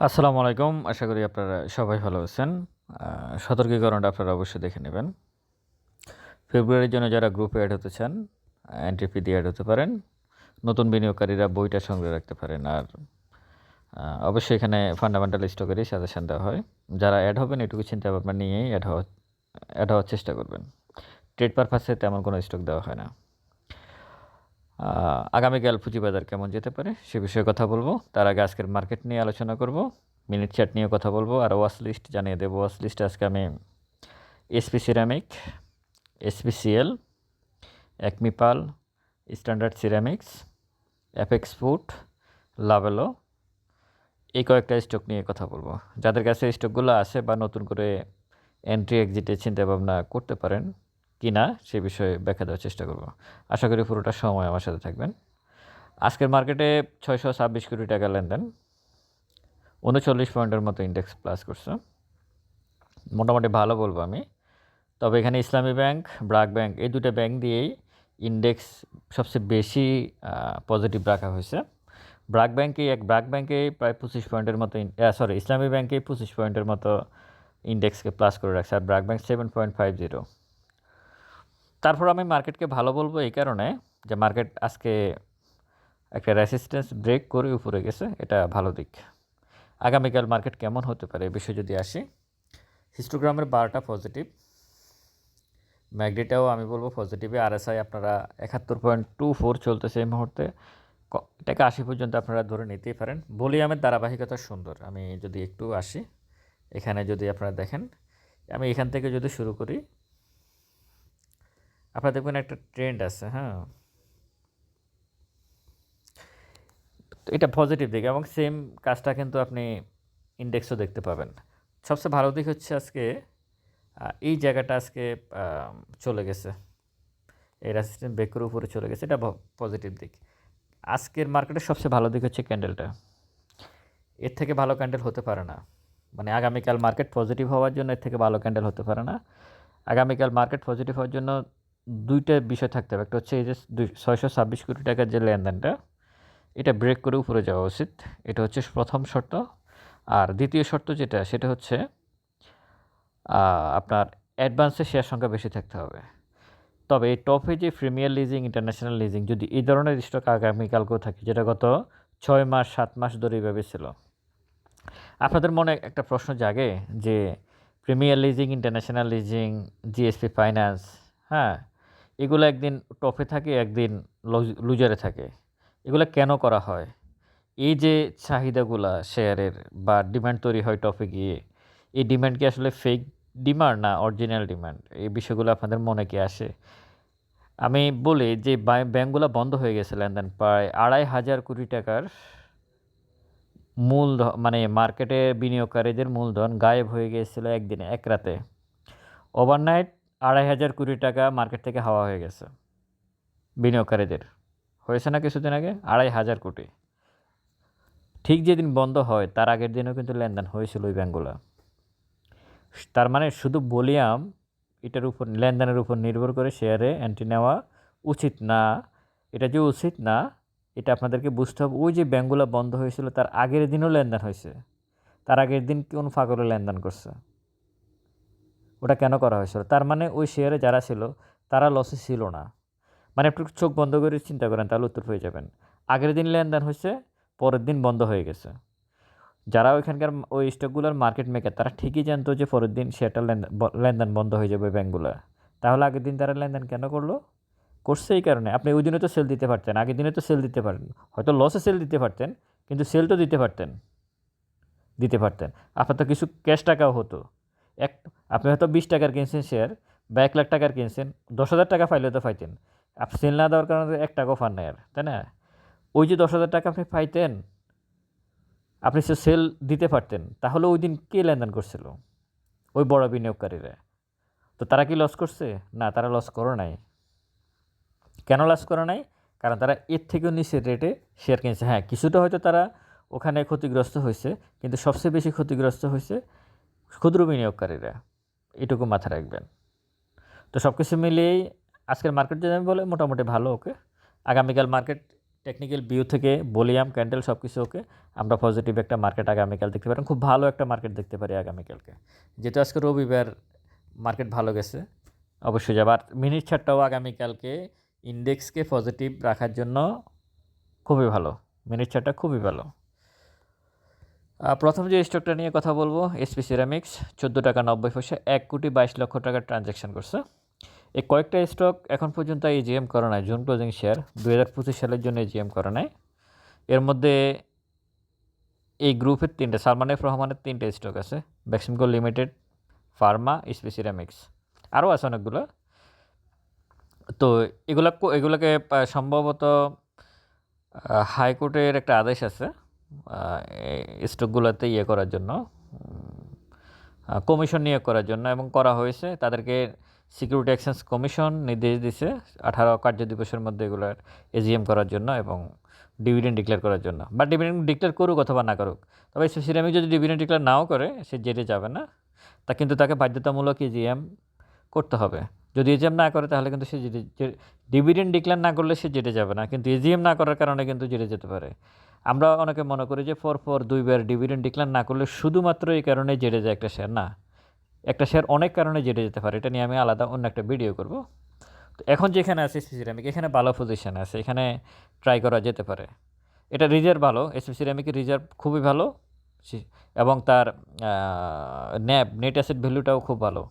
আসসালামু আলাইকুম। আশা করি আপনারা সবাই ভালো আছেন। সতর্কীকরণটা আপনারা অবশ্যই দেখে নেবেন। ফেব্রুয়ারির জন্য যারা গ্রুপে অ্যাড হতে চান এন্ট্রি ফি দিয়ে অ্যাড হতে পারেন। নতুন বিনিয়োগকারীরা বইটা সংগ্রহ রাখতে পারেন। আর অবশ্যই এখানে ফান্ডামেন্টাল স্টকেরই সাজেশন দেওয়া হয়। যারা অ্যাড হবেন, এটুকু চিন্তা ভাবনা নিয়েই অ্যাড হওয়া অ্যাড হওয়ার চেষ্টা করবেন। ট্রেড পারপাসে তেমন কোনো স্টক দেওয়া হয় না। আগামীকাল পুঁজিবাজার কেমন যেতে পারে সে বিষয়ে কথা বলব। তার আগে আজকের মার্কেট নিয়ে আলোচনা করব। মিনিট চার্ট নিয়ে কথা বলব। আর ওয়াশ লিস্ট জানিয়ে দেবো। ওয়াশ লিস্টে আজকে আমি SP ceramic SPCL একমিপাল standard ceramics, apex food, Lovello, এই কয়েকটা স্টক নিয়ে কথা বলব। যাদের কাছে স্টকগুলো আছে বা নতুন করে এন্ট্রি এক্সিটের চিন্তা ভাবনা করতে পারেন কি না সে বিষয়ে ব্যাখ্যা দেওয়ার চেষ্টা করব। আশা করি পুরোটা সময় আমার সাথে থাকবেন। আজকের মার্কেটে ছয়শো ছাব্বিশ কোটি টাকা লেনদেন। উনচল্লিশ পয়েন্টের মতো ইন্ডেক্স প্লাস করছে। মোটামুটি ভালো বলব আমি। তবে এখানে ইসলামী ব্যাংক, ব্রাক ব্যাংক এই দুটো ব্যাংক দিয়েই ইন্ডেক্স সবচেয়ে বেশি পজিটিভ রাখা হয়েছে। ব্রাক ব্যাংকে, এক ব্রাক ব্যাংকে প্রায় পঁচিশ পয়েন্টের মতো সরি ইসলামী ব্যাংকে পঁচিশ পয়েন্টের মতো ইন্ডেক্সকে প্লাস করে রাখছে। আর BRAC bank seven point five zero তারপর আমি মার্কেটকে ভালো বলব এই কারণে যে মার্কেট আজকে একটা রেসিস্ট্যান্স ব্রেক করে উপরে গেছে, এটা ভালো দিক। আগামীকাল মার্কেট কেমন হতে পারে এ বিষয়ে যদি আসি হিস্টোগ্রামের বারোটা পজিটিভ ম্যাগডিটাও আমি বলব পজিটিভে আরএসআই আপনারা একাত্তর পয়েন্ট টু ফোর চলতেছে এই মুহূর্তে। এটাকে আশি পর্যন্ত আপনারা ধরে নিতেই পারেন। ভলিউমের ধারাবাহিকতা সুন্দর। আমি যদি একটু আসি, এখানে যদি আপনারা দেখেন, আমি এখান থেকে যদি শুরু করি আপনারা দেখবেন একটা ট্রেন্ড আছে হ্যাঁ? তো এটা পজিটিভ দিক এবং সেম কাজটা কিন্তু আপনি ইন্ডেক্সও দেখতে পাবেন। সবচেয়ে ভালো দিক হচ্ছে আজকে এই জায়গাটা আজকে চলে গেছে। এই রেসিস্ট্যান্ট বেকের উপরে চলে গেছে, এটা পজিটিভ দিক। আজকের মার্কেটের সবচেয়ে ভালো দিক হচ্ছে ক্যান্ডেলটা এর থেকে ভালো ক্যান্ডেল হতে পারে না। মানে আগামীকাল মার্কেট পজিটিভ হওয়ার জন্য এর থেকে ভালো ক্যান্ডেল হতে পারে না। আগামীকাল মার্কেট পজিটিভ হওয়ার জন্য দুইটা বিষয় থাকতে হবে। একটা হচ্ছে এই যে ছয়শো ছাব্বিশ কোটি টাকার যে লেনদেনটা, এটা ব্রেক করে উপরে যাওয়া উচিত। এটা হচ্ছে প্রথম শর্ত। আর দ্বিতীয় শর্ত যেটা, সেটা হচ্ছে আপনার অ্যাডভান্সে শেয়ার সংখ্যা বেশি থাকতে হবে। তবে এই টপে যে প্রিমিয়ার লিজিং ইন্টারন্যাশনাল লিজিং যদি এই ধরনের স্টক আগামীকালকেও থাকে, যেটা গত ছয় মাস, সাত মাস ধরে এইভাবে ছিল। আপনাদের মনে একটা প্রশ্ন জাগে যে premier leasing international leasing GSP finance হ্যাঁ এগুলো একদিন টপে থাকে, একদিন লুজ- লুজারে থাকে। এগুলো কেন করা হয়? এই যে চাহিদাগুলা শেয়ারের বা ডিমান্ড তৈরি হয় টপে গিয়ে, এই ডিমান্ড কি আসলে ফেক ডিমান্ড না অরিজিনাল ডিমান্ড? এই বিষয়গুলো আপনাদের মনে কি আসে? আমি বলি যে বা- ব্যাংকগুলো বন্ধ হয়ে গেছে লেনদেন, প্রায় আড়াই হাজার কোটি টাকার মূল মানে মার্কেটে বিনিয়োগকারীদের মূলধন গায়েব হয়ে গিয়েছিল একদিনে, এক রাতে। ওভারনাইট আড়াই হাজার কোটি টাকা মার্কেট থেকে হাওয়া হয়ে গেছে। বিনিয়োগকারীদের। হয়েছে না কিছুদিন আগে? আড়াই হাজার কোটি। ঠিক যেদিন বন্ধ হয়, তার আগের দিনও কিন্তু লেনদেন হয়েছিল ওই ব্যাঙ্কগুলো। তার মানে শুধু বলিয়াম, এটার উপর, লেনদেনের উপর নির্ভর করে শেয়ারে এন্ট্রি নেওয়া উচিত না। এটা যে উচিত না, এটা আপনাদেরকে বুঝতে হবে। ওই যে ব্যাঙ্কগুলো বন্ধ হয়েছিল, তার আগের দিনও লেনদেন হয়েছে। তার আগের দিন কোন ফাঁকরে লেনদেন করছে? ওটা কেন করা হয়েছিল? তার মানে ওই শেয়ারে যারা ছিল, তারা লসে ছিল না। মানে একটু চোখ বন্ধ করে চিন্তা করেন, তাহলে উত্তর হয়ে যাবেন। আগের দিন লেনদেন হয়েছে, পরের দিন বন্ধ হয়ে গেছে। যারা ওইখানকার ওই স্টকগুলোর মার্কেট মেকার তারা ঠিকই জানতো যে পরের দিন লেনদেন লেনদেন বন্ধ হয়ে যাবে ব্যাঙ্কগুলো তাহলে আগের দিন তারা লেনদেন কেন করল? করছে এই কারণে। আপনি ওই দিনে তো সেল দিতে পারতেন, আগের দিনে তো সেল দিতে পারেন। হয়তো লসে সেল দিতে পারতেন, কিন্তু সেল তো দিতে পারতেন। দিতে পারতেন। আপনার তো কিছু ক্যাশ টাকাও হতো। এক, আপনি হয়তো বিশ টাকার কিনছেন শেয়ার বা এক লাখ টাকার কিনছেন, দশ হাজার টাকা পাইলে তো পাইতেন। আপনি সেল না দেওয়ার কারণে এক টাকাও পান না আর, তাই না? ওই যে দশ হাজার টাকা আপনি পাইতেন, আপনি সে সেল দিতে পারতেন, তাহলে ওই দিন কে লেনদেন করছিল? ওই বড় বিনিয়োগকারীরা। তো তারা কি লস করছে? না, তারা লস করো নাই। কেন লস করে নাই? কারণ তারা এর থেকেও নিচের রেটে শেয়ার কিনছে। হ্যাঁ কিছুটা হয়তো তারা ওখানে ক্ষতিগ্রস্ত হয়েছে, কিন্তু সবচেয়ে বেশি ক্ষতিগ্রস্ত হয়েছে ক্ষুদ্র বিনিয়োগকারীরা, এটুকু মাথায় রাখবেন। তো সব কিছু মিলিয়েই আজকের মার্কেট যদি আমি বলে, মোটামুটি ভালো, ওকে। আগামীকাল মার্কেট টেকনিক্যাল ভিউ থেকে বলিয়াম ক্যান্ডেল সব কিছু ওকে। আমরা পজিটিভ একটা মার্কেট আগামীকাল দেখতে পারেন খুব ভালো একটা মার্কেট দেখতে পারি আগামীকালকে। যেহেতু আজকে রবিবার মার্কেট ভালো গেছে, অবশ্যই যাবে। আর মিনিট ছাড়টাও আগামীকালকে ইন্ডেক্সকে পজিটিভ রাখার জন্য খুবই ভালো। মিনিট ছাড়টা খুবই ভালো। প্রথম যে স্টকটা নিয়ে কথা বলব এসপি সিরামিক্স চোদ্দ টাকা নব্বই পয়সা, এক কোটি বাইশ লক্ষ টাকার ট্রানজ্যাকশন করছে। এই কয়েকটা স্টক এখন পর্যন্ত ইজিএম করে নাই জুন ক্লোজিং শেয়ার দুই হাজার পঁচিশ সালের জন্য ইজিএম করা নাই। এর মধ্যে এই গ্রুপের তিনটে, সালমান এফ রহমানের তিনটে স্টক আছে Beximco limited pharma SP ceramics আরও আছে অনেকগুলো। তো এগুলা এগুলোকে সম্ভবত হাইকোর্টের একটা আদেশ আছে। এই স্টকগুলোতে ইয়ে করার জন্য কমিশন নিয়োগ করার জন্য এবং করা হয়েছে। তাদেরকে সিকিউরিটি এক্সচেঞ্জ কমিশন নির্দেশ দিছে আঠারো কার্য দিবসের মধ্যে এগুলোর এজিএম করার জন্য এবং ডিভিডেন্ড ডিক্লেয়ার করার জন্য। বা ডিভিডেন্ড ডিক্লেয়ার করুক অথবা না করুক, তবে সিরামিক যদি ডিভিডেন্ড ডিক্লেয়ার নাও করে, সে জেটে যাবে না। তা কিন্তু তাকে বাধ্যতামূলক এজিএম করতে হবে। যদি এজিএম না করে, তাহলে কিন্তু সে ডিভিডেন্ড ডিক্লেয়ার না করলে সে জেটে যাবে না। কিন্তু এজিএম না করার কারণে কিন্তু জেটে যেতে পারে। আমরা অনেকে মনে করি যে পর পর দুইবার ডিভিডেন্ড ডিক্লেয়ার না করলে শুধুমাত্র এই কারণে জেটে যায় একটা শেয়ার না, একটা শেয়ার অনেক কারণে জেটে যেতে পারে, এটা নিয়ে আমি আলাদা অন্য একটা ভিডিও করব। তো এখন যেখানে আছে এসপি সিরামিক এখানে ভালো পজিশানে আছে, এখানে ট্রাই করা যেতে পারে। এটা রিজার্ভ ভালো এসপি সিরামিকের রিজার্ভ খুবই ভালো এবং তার ন্যাব নেট অ্যাসেট ভ্যালুটাও খুব ভালো।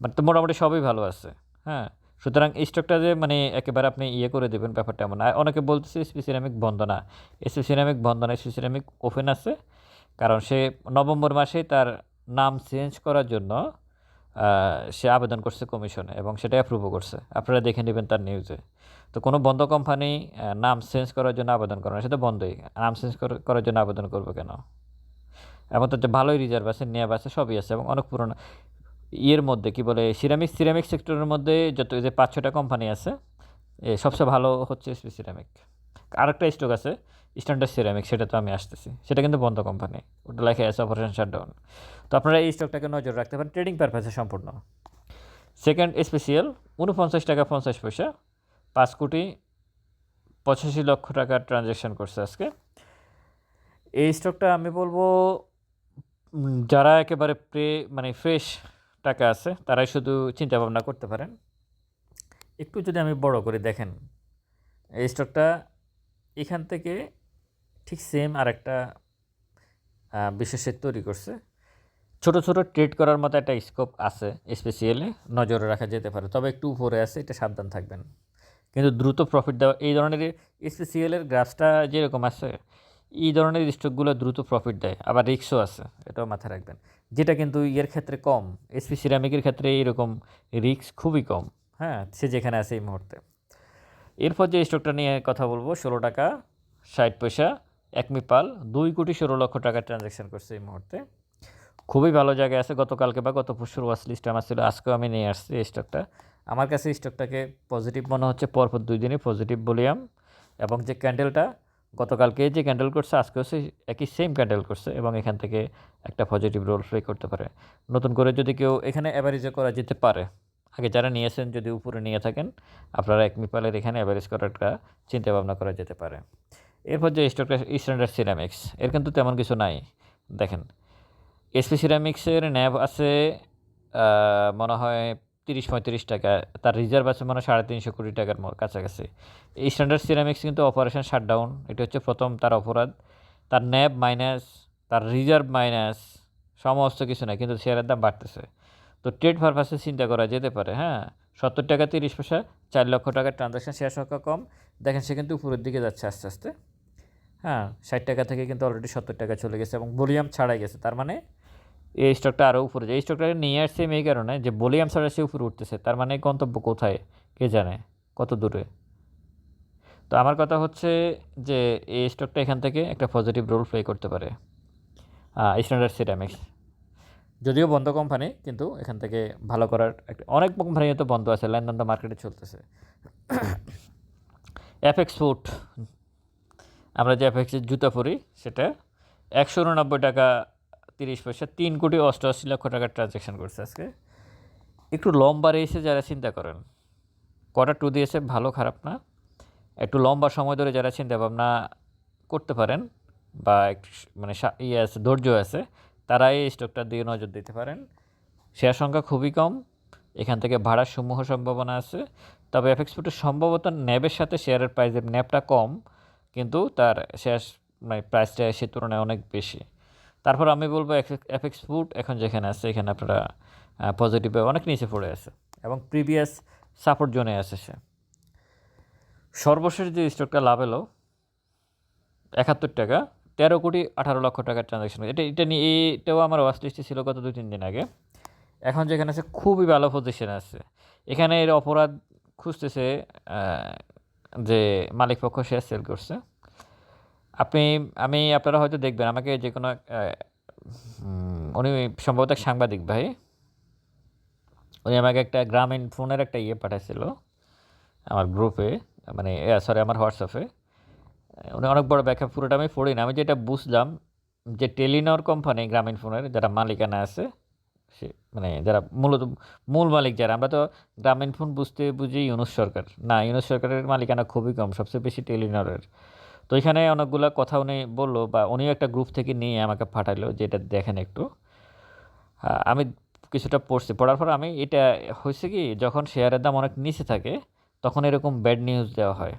মানে তো মোটামুটি সবই ভালো আছে হ্যাঁ। সুতরাং এই স্টকটা যে মানে একেবারে আপনি ইয়ে করে দেবেন ব্যাপারটা এমন অনেকে বলতেছে এসপি সিরামিক বন্ধ না। এসপি সিরামিক বন্ধ না। এসপি সিরামিক ওপেন আছে। কারণ সে নভেম্বর মাসে তার নাম চেঞ্জ করার জন্য সে আবেদন করছে কমিশনে এবং সেটা অ্যাপ্রুভও করছে। আপনারা দেখে নেবেন তার নিউজে তো কোনো বন্ধ কোম্পানি নাম চেঞ্জ করার জন্য আবেদন করে না। সেটা বন্ধই। নাম চেঞ্জ করার জন্য আবেদন করবে কেন? এবং তাতে ভালোই রিজার্ভ আছে, ন্যাব আছে, সবই আছে এবং অনেক পুরনো ইয়ের মধ্যে, কি বলে সিরামিক সিরামিক সেক্টরের মধ্যে যত যে পাঁচ ছটা কোম্পানি আছে সবচেয়ে ভালো হচ্ছে এসপি সিরামিক আরেকটা স্টক আছে স্ট্যান্ডার্ড সিরামিক সেটা তো আমি আসতেছি। সেটা কিন্তু বন্ধ কোম্পানি ওটা লেখা আছে অপারেশন শাটডাউন তো আপনারা এই স্টকটাকে নজর রাখতে পারেন ট্রেডিং পারপাসে সম্পূর্ণ। সেকেন্ড স্পেশিয়াল উনপঞ্চাশ টাকা পঞ্চাশ পয়সা, পাঁচ কোটি পঁচাশি লক্ষ টাকার ট্রানজ্যাকশন করছে আজকে। এই স্টকটা আমি বলব যারা একেবারে প্রে মানে ফ্রেশ টাকা আছে, তারাই শুধু চিন্তা ভাবনা করতে পারেন। একটু যদি আমি বড় করে, দেখেন, এই স্টকটা এখান থেকে ঠিক সেম আর একটা বিশেষের তৈরি করছে। ছোট ছোট ট্রেড করার মতো একটা স্কোপ আছে স্পেশালি নজরে রাখা যেতে পারে। তবে একটু উপরে আছে, এটা সাবধান থাকবেন। কিন্তু দ্রুত প্রফিট দেওয়া, এই ধরনের স্পেশিয়ালের গ্রাফসটা যেরকম আছে এই ধরনের স্টকগুলো দ্রুত প্রফিট দেয়, আবার রিক্সও আছে, এটাও মাথায় রাখবেন। যেটা কিন্তু ইয়ের ক্ষেত্রে কম এসপি সিরামিকের ক্ষেত্রে এইরকম রিক্স খুবই কম। হ্যাঁ সে যেখানে আছে এই মুহূর্তে। এরপর যে স্টকটা নিয়ে কথা বলব, ষোলো টাকা, ষাট পয়সা একমিপাল দুই কোটি ষোলো লক্ষ টাকা ট্রানজ্যাকশন করছে এই মুহূর্তে। খুবই ভালো জায়গায় আছে, গতকালকে বা গত পরশুর ওয়াচ লিস্ট আমার ছিল, আজকেও আমি নিয়ে আসছি এই স্টকটা আমার কাছে স্টকটাকে পজিটিভ মনে হচ্ছে, পরপর দুই দিনই পজিটিভ বলিয়াম, এবং যে ক্যান্ডেলটা গতকালকে যে ক্যান্ডেল করছে, আজকেও সে একই সেম ক্যান্ডেল করছে এবং এখান থেকে একটা পজিটিভ রোল প্লে করতে পারে। নতুন করে যদি কেউ এখানে অ্যাভারেজও করা যেতে পারে, আগে যারা নিয়েছেন যদি উপরে নিয়ে থাকেন, আপনারা এক মিপালের এখানে অ্যাভারেজ করার একটা চিন্তা ভাবনা করা যেতে পারে। এরপর যে স্টকটা স্ট্যান্ডার্ড সিরামিক্স এর কিন্তু তেমন কিছু নাই। দেখেন এসপি সিরামিক্সের ন্যাব আছে মনে হয় তিরিশ পঁয়ত্রিশ টাকা, তার রিজার্ভ আছে মানে সাড়ে তিনশো কোটি টাকার কাছাকাছি। এই স্ট্যান্ডার্ড সিরামিক্স কিন্তু অপারেশন শাটডাউন এটা হচ্ছে প্রথম তার অপরাধ। তার ন্যাব মাইনাস তার রিজার্ভ মাইনাস সমস্ত কিছু না কিন্তু শেয়ারের দাম বাড়তেছে। তো ট্রেড পারপাসে চিন্তা করা যেতে পারে হ্যাঁ? সত্তর টাকা তিরিশ পয়সা, চার লক্ষ টাকার ট্রানজাকশন শেয়ার সংখ্যা কম। দেখেন, সে কিন্তু উপরের দিকে যাচ্ছে আস্তে আস্তে। হ্যাঁ ষাট টাকা থেকে কিন্তু অলরেডি সত্তর টাকা চলে গেছে এবং ভলিউম ছাড়াই গেছে। তার মানে এই স্টকটা আরও উপরে যায়। এই স্টকটাকে নিয়ে আসছে এই কারণে যে ভলিউম ছাড়া সে উপরে উঠতেছে, তার মানে গন্তব্য কোথায়? কে জানে? কত দূরে? তো আমার কথা হচ্ছে যে এই স্টকটা এখান থেকে একটা পজিটিভ রোল প্লে করতে পারে। স্ট্যান্ডার্ড সিরামিক্স যদিও বন্ধ কোম্পানি কিন্তু এখান থেকে ভালো করার একটা, অনেক কোম্পানি তো বন্ধ আছে, লেনদেন তো মার্কেটে চলতেছে। এফএক্স ফুট আমরা যে এফএক্সের জুতা পরি, সেটা একশো উননব্বই টাকা তিরিশ পয়সা, তিন কোটি অষ্টআশি লক্ষ টাকার ট্রানজ্যাকশন করছে আজকে। একটু লম্বা রয়েছে যারা চিন্তা করেন কোয়ার্টার টু দিয়েছে, ভালো খারাপ না। একটু লম্বা সময় ধরে যারা চিন্তা ভাবনা করতে পারেন বা একটু মানে ইয়ে আছে, ধৈর্য আছে, তারা এই স্টকটার দিকে নজর দিতে পারেন। শেয়ার সংখ্যা খুবই কম, এখান থেকে ভাড়ার সমূহ সম্ভাবনা আছে। তবে এফএক্স ফুটের সম্ভবত ন্যাবের সাথে শেয়ারের প্রাইসের ন্যাবটা কম, কিন্তু তার শেয়ার মানে প্রাইসটা সে তুলনায় অনেক বেশি। তারপর আমি বলব এফেক্স ফুড এখন যেখানে আছে, এখানে আপনারা পজিটিভে অনেক নিচে পড়ে আছে। এবং প্রিভিয়াস সাপোর্ট জোনে আছে সে। সর্বশেষ যে স্টকটা লাভ এলো, একাত্তর টাকা, তেরো কোটি আঠারো লক্ষ টাকার ট্রানজাকশন এটা এটা নিয়ে এটাও আমার ওয়াচ লিস্টে ছিল গত দু তিন দিন আগে। এখন যেখানে আছে, খুবই ভালো পজিশন আছে। এখানে এর অপরাধ খুঁজতেছে যে মালিক পক্ষ শেয়ার সেল করছে। আপনি, আমি আপনারা হয়তো দেখবেন, আমাকে যে কোনো উনি সম্ভবত এক সাংবাদিক ভাই। উনি আমাকে একটা গ্রামীণ ফোনের একটা ইয়ে পাঠাইছিল, আমার গ্রুপে মানে সরি আমার হোয়াটসঅ্যাপে উনি অনেক বড় ব্যাখ্যা, পুরোটা আমি পড়ি না, আমি যেটা বুঝলাম যে টেলিনর কোম্পানি গ্রামীণ ফোনের, যারা মালিকানা আছে, সে মানে যারা মূলত, মূল মালিক যারা, আমরা তো গ্রামীণ ফোন বুঝতে বুঝি ইউনুস সরকার। না, ইউনুস সরকারের মালিকানা খুবই কম, সবচেয়ে বেশি টেলিনরের। তো এখানে অনেকগুলো কথা উনি বলল বা উনিও একটা গ্রুপ থেকে নিয়ে আমাকে পাঠাইলো যেটা দেখেন একটু। আমি কিছুটা পড়ছি। পড়ার পর আমি এটা হয়েছে কি, যখন শেয়ারের দাম অনেক নিচে থাকে, তখন এরকম ব্যাড নিউজ দেওয়া হয়।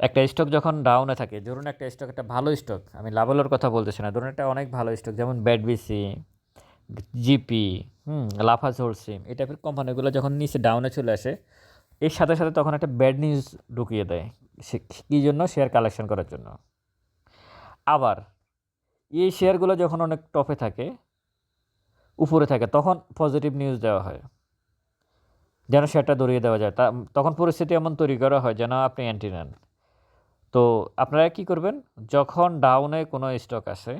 একটা স্টক যখন ডাউনে থাকে, ধরুন একটা স্টক একটা ভালো স্টক আমি লাভেলোর কথা বলতেছি না, ধরুন একটা অনেক ভালো স্টক যেমন ব্যাডবিসি জিপি হুম লাফাজ হোলসিম এই টাইপের কোম্পানিগুলো যখন নিচে ডাউনে চলে আসে, এর সাথে সাথে তখন একটা ব্যাড নিউজ ঢুকিয়ে দেয়। কী জন্য? শেয়ার কালেকশন করার জন্য। আবার এই শেয়ারগুলো যখন অনেক টপে থাকে, উপরে থাকে, তখন পজিটিভ নিউজ দেওয়া হয়। যেন শেয়ারটা দৌড়িয়ে দেওয়া যায়। তা তখন পরিস্থিতি এমন তৈরি করা হয় যেন আপনি অ্যান্টি নেন। তো আপনারা কি করবেন? যখন ডাউনে কোনো স্টক আসে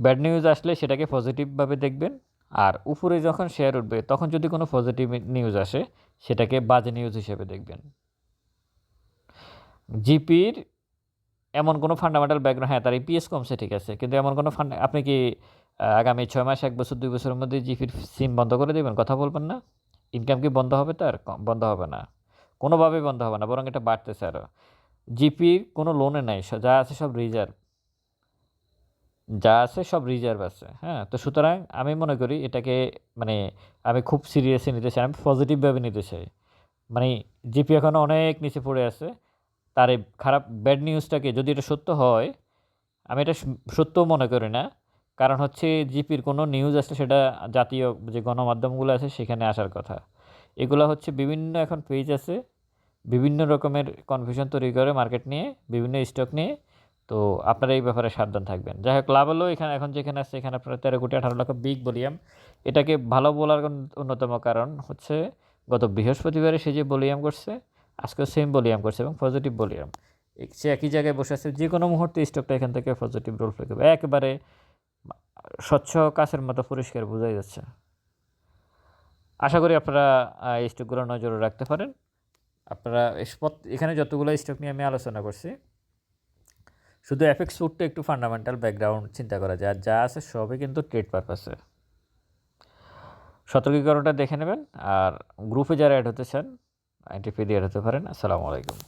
ব্যাড নিউজ আসলে সেটাকে পজিটিভভাবে দেখবেন। আর উপরে যখন শেয়ার উঠবে, তখন যদি কোনো পজিটিভ নিউজ আসে, সেটাকে বাজে নিউজ হিসেবে দেখবেন। জিপির এমন কোনো ফান্ডামেন্টাল ব্যাকগ্রাউন্ড হ্যাঁ তার ইপিএস কমছে, ঠিক আছে, কিন্তু এমন কোনো ফান্ড আপনি কি আগামী ছয় মাস, এক বছর, দুই বছরের মধ্যে জিপির সিম বন্ধ করে দেবেন? কথা বলবেন না। ইনকাম কি বন্ধ হবে তার? বন্ধ হবে না। কোনোভাবেই বন্ধ হবে না, বরং এটা বাড়তেছে আরও জিপির কোনো লোনে নাই যা আছে সব রিজার্ভ যা আছে সব রিজার্ভ আছে হ্যাঁ তো সুতরাং আমি মনে করি এটাকে মানে আমি খুব সিরিয়াসলি নিতে চাই, আমি পজিটিভভাবে নিতে চাই। মানে জিপি এখনও অনেক নিচে পড়ে আছে। তার এই খারাপ ব্যাড নিউজটাকে যদি এটা সত্য হয়, আমি এটা স- সত্যও মনে করি না। কারণ হচ্ছে জিপির কোনো নিউজ আসলে সেটা জাতীয় যে গণমাধ্যমগুলো আছে সেখানে আসার কথা। এগুলো হচ্ছে বিভিন্ন এখন পেজ আছে, বিভিন্ন রকমের কনফিউশন তৈরি করে মার্কেট নিয়ে, বিভিন্ন স্টক নিয়ে। তো আপনারা এই ব্যাপারে সাবধান থাকবেন। যাই হোক, লাভ হলো এখানে, এখন যেখানে আছে, এখানে আপনারা তেরো কোটি আঠারো লক্ষ বিগ বলিয়াম এটাকে ভালো বলার অন্যতম কারণ হচ্ছে গত বৃহস্পতিবারে সে যে বলিয়াম করছে আজকেও সেম বলিয়াম করছে এবং পজিটিভ বলিয়াম সে একই জায়গায় বসে আছে, যে কোনো মুহূর্তে স্টকটা এখান থেকে পজিটিভ রোল প্লে করবে একেবারে স্বচ্ছ কাছের মতো পরিষ্কার বোঝাই যাচ্ছে। আশা করি আপনারা এই স্টকগুলো নজরে রাখতে পারেন। আপনারা এখানে যতগুলো স্টক নিয়ে আমি আলোচনা করছি, শুধু এফএক্স ফুডটা একটু ফান্ডামেন্টাল ব্যাকগ্রাউন্ড চিন্তা করা যায়। আর যা আছে সবই কিন্তু ট্রেড পারপাসে সতর্কীকরণটা দেখে নেবেন। আর গ্রুপে যারা অ্যাড হতে চান আইটি দিয়ে হতে পারেন। আসসালামু আলাইকুম।